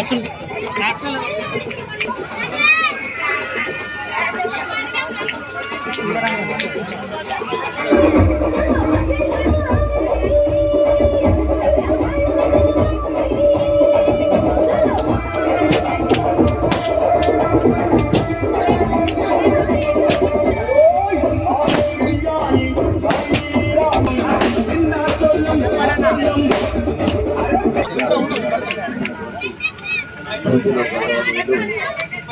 National నువ్వు ఇద్దా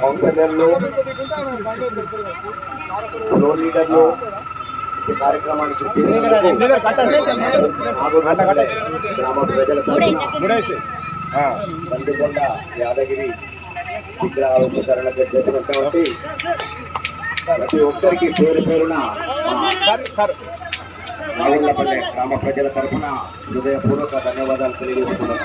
కౌన్సిలర్లు లీడర్లు ఈ కార్యక్రమానికి గ్రామ ప్రజల యాదగిరి విగ్రహావిష్కరణకు చేసినటువంటి ప్రతి ఒక్కరికి పేరు పేరున గ్రామ ప్రజల తరఫున హృదయపూర్వక ధన్యవాదాలు తెలియజేస్తున్నాను.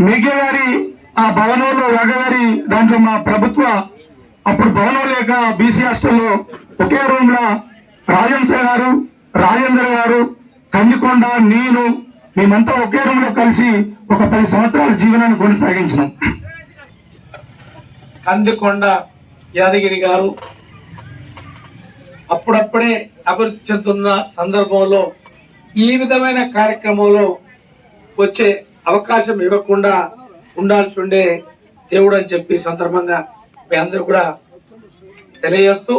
మీకే గారి ఆ భవనంలో గారి దాంట్లో మా ప్రభుత్వ అప్పుడు భవనం లేక బీసీ హాస్టల్లో ఒకే రూమ్ రాజంశ గారు రాజేంద్ర గారు కందికొండ నేను మేమంతా ఒకే రూమ్ కలిసి ఒక పది సంవత్సరాల జీవనాన్ని కొనసాగించినాం. కందికొండ యాదగిరి గారు అప్పుడప్పుడే అభివృద్ధి చెందుతున్న సందర్భంలో ఈ విధమైన కార్యక్రమంలో వచ్చే అవకాశం ఇవ్వకుండా ఉండాల్సి ఉండే దేవుడు అని చెప్పి సందర్భంగా మీ అందరూ కూడా తెలియజేస్తూ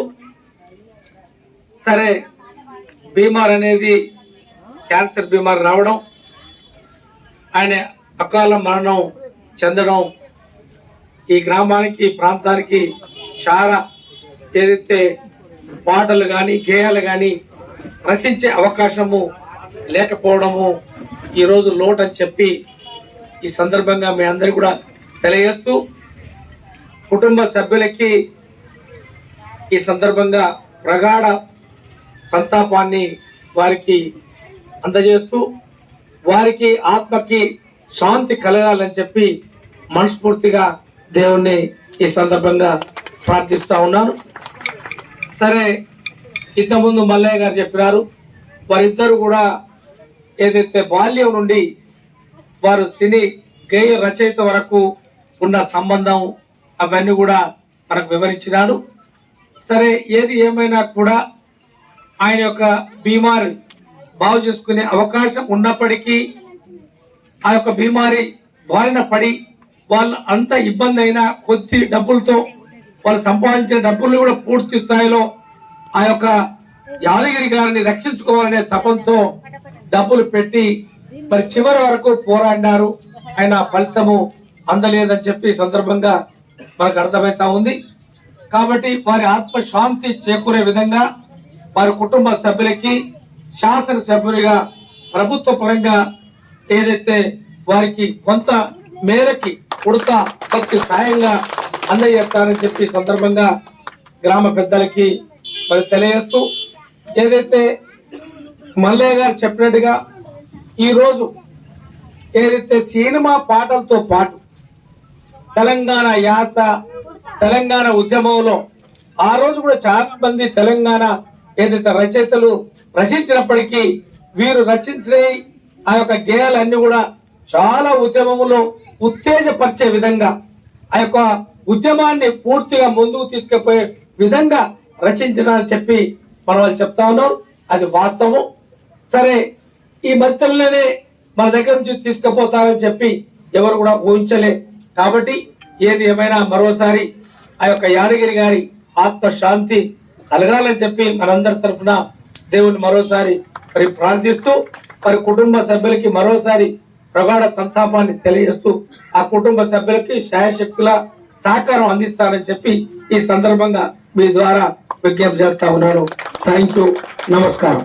సరే బీమార్ అనేది క్యాన్సర్ బీమార్ రావడం ఆయన అకాల మరణం చెందడం ఈ గ్రామానికి ప్రాంతానికి చాలా ఏదైతే పాటలు కానీ గేయాలు కానీ రచించే అవకాశము లేకపోవడము ఈరోజు లోటు అని చెప్పి ఈ సందర్భంగా మీ అందరు కూడా తెలియజేస్తూ కుటుంబ సభ్యులకి ఈ సందర్భంగా ప్రగాఢ సంతాపాన్ని వారికి అందజేస్తూ వారికి ఆత్మకి శాంతి కలగాలని చెప్పి మనస్ఫూర్తిగా దేవుణ్ణి ఈ సందర్భంగా ప్రార్థిస్తూ ఉన్నాను. సరే ఇంతకుముందు మల్లయ్య గారు చెప్పినారు వారిద్దరు కూడా ఏదైతే బాల్యం నుండి వారు సినీ గేయ రచయిత వరకు ఉన్న సంబంధం అవన్నీ కూడా మనకు వివరించినాడు. సరే ఏది ఏమైనా కూడా ఆయన యొక్క బీమారి బాగు చేసుకునే అవకాశం ఉన్నప్పటికీ ఆ యొక్క బీమారి బారిన పడి వాళ్ళు అంత ఇబ్బంది అయినా కొద్ది డబ్బులతో వాళ్ళు సంపాదించిన డబ్బులు కూడా పూర్తి స్థాయిలో ఆ యొక్క యాదగిరి గారిని రక్షించుకోవాలనే తపంతో డబ్బులు పెట్టి మరి చివరి వరకు పోరాడినారు. ఆయన ఫలితము అందలేదని చెప్పి సందర్భంగా మనకు అర్థమవుతా ఉంది. కాబట్టి వారి ఆత్మశాంతి చేకూరే విధంగా వారి కుటుంబ సభ్యులకి శాసన సభ్యులుగా ప్రభుత్వ పరంగా ఏదైతే వారికి కొంత మేరకి ఉడత భక్తి సాయంగా అందజేస్తారని చెప్పి సందర్భంగా గ్రామ పెద్దలకి మరి తెలియజేస్తూ ఏదైతే మల్లయ్య గారు చెప్పినట్టుగా ఈరోజు ఏదైతే సినిమా పాటలతో పాటు తెలంగాణ యాస తెలంగాణ ఉద్యమంలో ఆ రోజు కూడా చాలా మంది తెలంగాణ ఏదైతే రచయితలు రచించినప్పటికీ వీరు రచించిన ఆ యొక్క గేయాలన్నీ కూడా చాలా ఉద్యమంలో ఉత్తేజపరిచే విధంగా ఆ యొక్క ఉద్యమాన్ని పూర్తిగా ముందుకు తీసుకుపోయే విధంగా రచించిన చెప్పి మన వాళ్ళు చెప్తా ఉన్నారు. అది వాస్తవం. సరే ఈ మధ్యలోనే మన దగ్గర నుంచి తీసుకుపోతారని చెప్పి ఎవరు కూడా ఊహించలే. కాబట్టి ఏది ఏమైనా మరోసారి ఆ యొక్క యాదగిరి గారి ఆత్మశాంతి కలగాలని చెప్పి మనందరి తరఫున దేవుని మరోసారి మరి ప్రార్థిస్తూ మరి కుటుంబ సభ్యులకి మరోసారి ప్రగాఢ సంతాపాన్ని తెలియజేస్తూ ఆ కుటుంబ సభ్యులకి శాయశక్తుల సహకారం అందిస్తారని చెప్పి ఈ సందర్భంగా మీ ద్వారా విజ్ఞప్తి చేస్తా ఉన్నాను. Thank you. నమస్కారం.